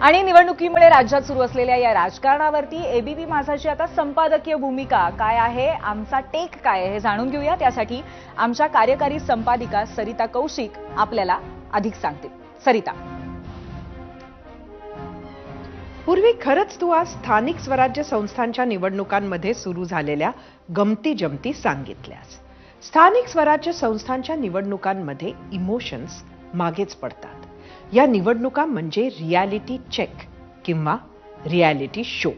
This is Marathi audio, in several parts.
आणि निवडणुकीमुळे राज्यात सुरू असलेल्या या राजकारणावरती एबीपी माझाची आता संपादकीय भूमिका काय आहे? आमचा टेक काय आहे हे जाणून घेऊया त्यासाठी आमच्या कार्यकारी संपादिका सरिता कौशिक आपल्याला अधिक सांगतील. सरिता. पूर्वी खरंच तू आज स्थानिक स्वराज्य संस्थांच्या निवडणुकांमध्ये सुरू झालेल्या गमती जमती सांगितल्यास. स्थानिक स्वराज्य संस्थांच्या निवडणुकांमध्ये इमोशन्स मागेच पडतात. या निवडणुका म्हणजे रियालिटी चेक किंवा रियालिटी शो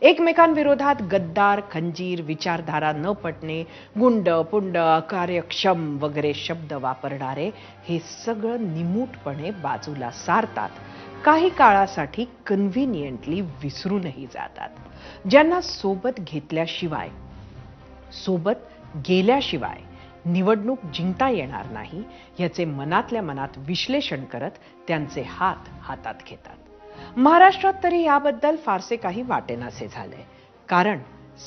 एकमेकांविरोधात गद्दार खंजीर विचारधारा न पटणे गुंड पुंड कार्यक्षम वगैरे शब्द वापरणारे हे सगळं निमूटपणे बाजूला सारतात. काही काळासाठी कन्व्हिनियंटली विसरूनही जातात. ज्यांना सोबत घेतल्याशिवाय सोबत गेल्याशिवाय निवडणूक जिंकता येणार नाही याचे मनातल्या मनात विश्लेषण करत त्यांचे हात हातात घेतात. महाराष्ट्रात तरी याबद्दल फारसे काही वाटेनासे झाले. कारण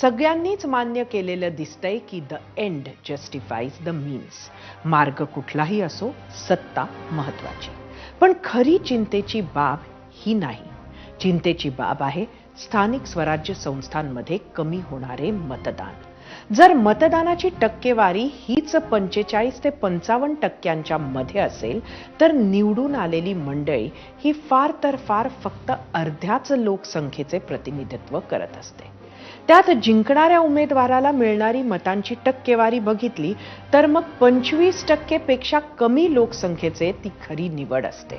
सगळ्यांनीच मान्य केलेलं दिसतंय की the end justifies the means मार्ग कुठलाही असो सत्ता महत्वाची पण खरी चिंतेची बाब ही नाही. चिंतेची बाब आहे स्थानिक स्वराज्य संस्थांमध्ये कमी होणारे मतदान. जर मतदानाची टक्केवारी हीच पंचेचाळीस ते पंचावन्न टक्क्यांच्या मध्ये असेल तर निवडून आलेली मंडळी ही फार तर फार फक्त अर्ध्याच लोकसंख्येचे प्रतिनिधित्व करत असते. त्यात जिंकणाऱ्या उमेदवाराला मिळणारी मतांची टक्केवारी बघितली तर मग पंचवीस टक्केपेक्षा कमी लोकसंख्येचे ती खरी निवड असते.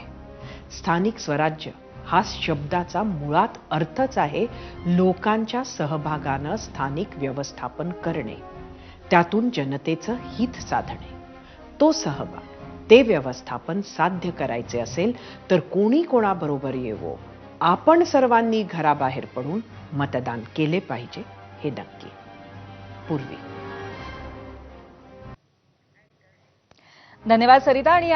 स्थानिक स्वराज्य हा शब्दाचा मुळात अर्थच आहे लोकांच्या सहभागानं स्थानिक व्यवस्थापन करणे. त्यातून जनतेचं हित साधणे. तो सहभाग ते व्यवस्थापन साध्य करायचे असेल तर कोणी कोणाबरोबर येवो? आपण सर्वांनी घराबाहेर पडून मतदान केले पाहिजे हे नक्की. पूर्वी. धन्यवाद सरिता आणि